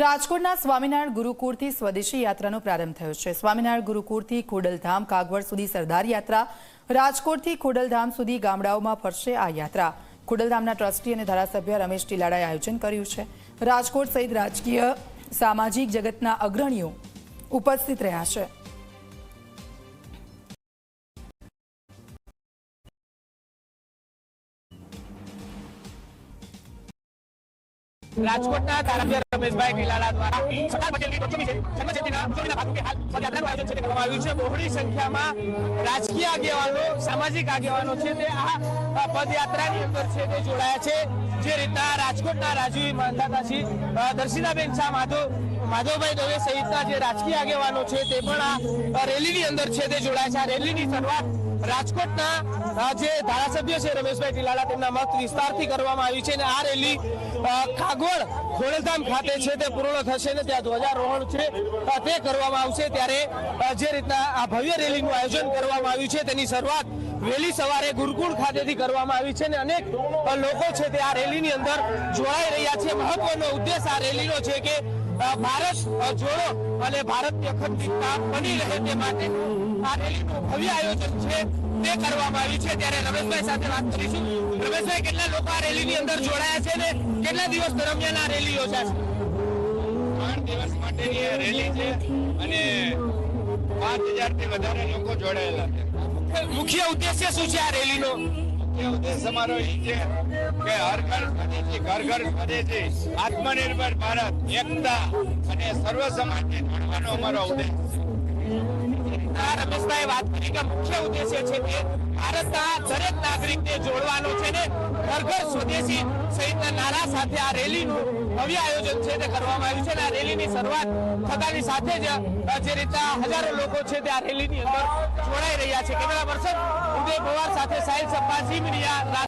રાજકોટના સ્વામિનારાયણ ગુરુકુળથી સ્વદેશી યાત્રાનો પ્રારંભ થયો છે. સ્વામિનારાયણ ગુરુકુળથી ખોડલધામ કાગવડ સુધી સરદાર યાત્રા, રાજકોટથી ખોડલધામ સુધી ગામડાઓમાં ફરશે આ યાત્રા. ખોડલધામના ટ્રસ્ટી અને ધારાસભ્ય રમેશ ટીલાડાએ આયોજન કર્યું છે. રાજકોટ સહિત રાજકીય, સામાજિક જગતના અગ્રણીઓ ઉપસ્થિત રહ્યા છે. રાજકોટના ધારાસભ્ય રમેશભાઈ ગિલાલા દ્વારા સરદાર પટેલની પંચમી છે. જન્મજયંતિના ઉજવણીના ભાગરૂપે હાલ પદયાત્રાનું આયોજન છે તે કરવામાં આવ્યું છે. બહોળી સંખ્યામાં રાજકીય આગેવાનો સામાજિક આગેવાનો છે તે આ પદયાત્રાની અંદર છે તે જોડાયા છે. જે રીતના રાજકોટના રાજવી માંધાતાજી અ, દર્શિનાબેન શાહ માધવ માધવભાઈ દવે સહિતના જે રાજકીય આગેવાનો છે તે પણ આ રેલીની અંદર છે તે જોડાયા છે. આ રેલીની શરૂઆત રાજકોટના જે ધારાસભ્ય છે રમેશભાઈ ટીલાલા, તેમના મત વિસ્તારથી કરવામાં આવી છે અને આ રેલી ખાગોળ ખોડલધામ ખાતે છે, તે પૂર્ણ થશે ને ત્યાં ધ્વજારોહણ છે તે કરવામાં આવશે ત્યારે જે રીતના આ ભવ્ય રેલીનું આયોજન કરવામાં આવ્યું છે, તેની શરૂઆત વહેલી સવારે ગુરુકુળ ખાતેથી કરવામાં આવી છે અને અનેક લોકો છે તે આ રેલીની અંદર જોડાઈ રહ્યા છે. મહત્વનો ઉદ્દેશ આ રેલીનો છે કે ભારત જોડો અને ભારતની અખંડિતતા બની રહે તે માટે આ રેલીનું ભવ્ય આયોજન છે તે કરવામાં આવ્યું છે. ત્યારે રમેશભાઈ સાથે વાત કરીશું. રમેશભાઈ કેટલા લોકો આ રેલીની અંદર જોડાયા છે ને? કેટલા દિવસ દરમિયાન આ રેલી યોજાશે? ત્રણ દિવસ માટેની આ રેલી છે અને પાંચ હજારથી વધારે લોકો જોડાયેલા છે. મુખ્ય ઉદ્દેશ્ય શું છે આ રેલીનો? એ છે આત્મનિર્ભર ભારત, એકતા અને સર્વ સમાજને જોડવાનો અમારો ઉદ્દેશ વાત કરી કે મુખ્ય ઉદ્દેશ્ય છે કે ભારતના દરેક નાગરિકને જોડવાનો છે ને ઘર ઘર સ્વદેશી સહિતના નારા સાથે આ રેલીનું ભવ્ય આયોજન છે તે કરવામાં આવ્યું છે અને આ રેલીની શરૂઆત થતાની સાથે જ જે રીતના હજારો લોકો છે તે આ રેલીની અંદર જોડાઈ રહ્યા છે. કેમેરા પર્સન પવાર સાથે સાહિલ સપ્પા ઝી મીડિયા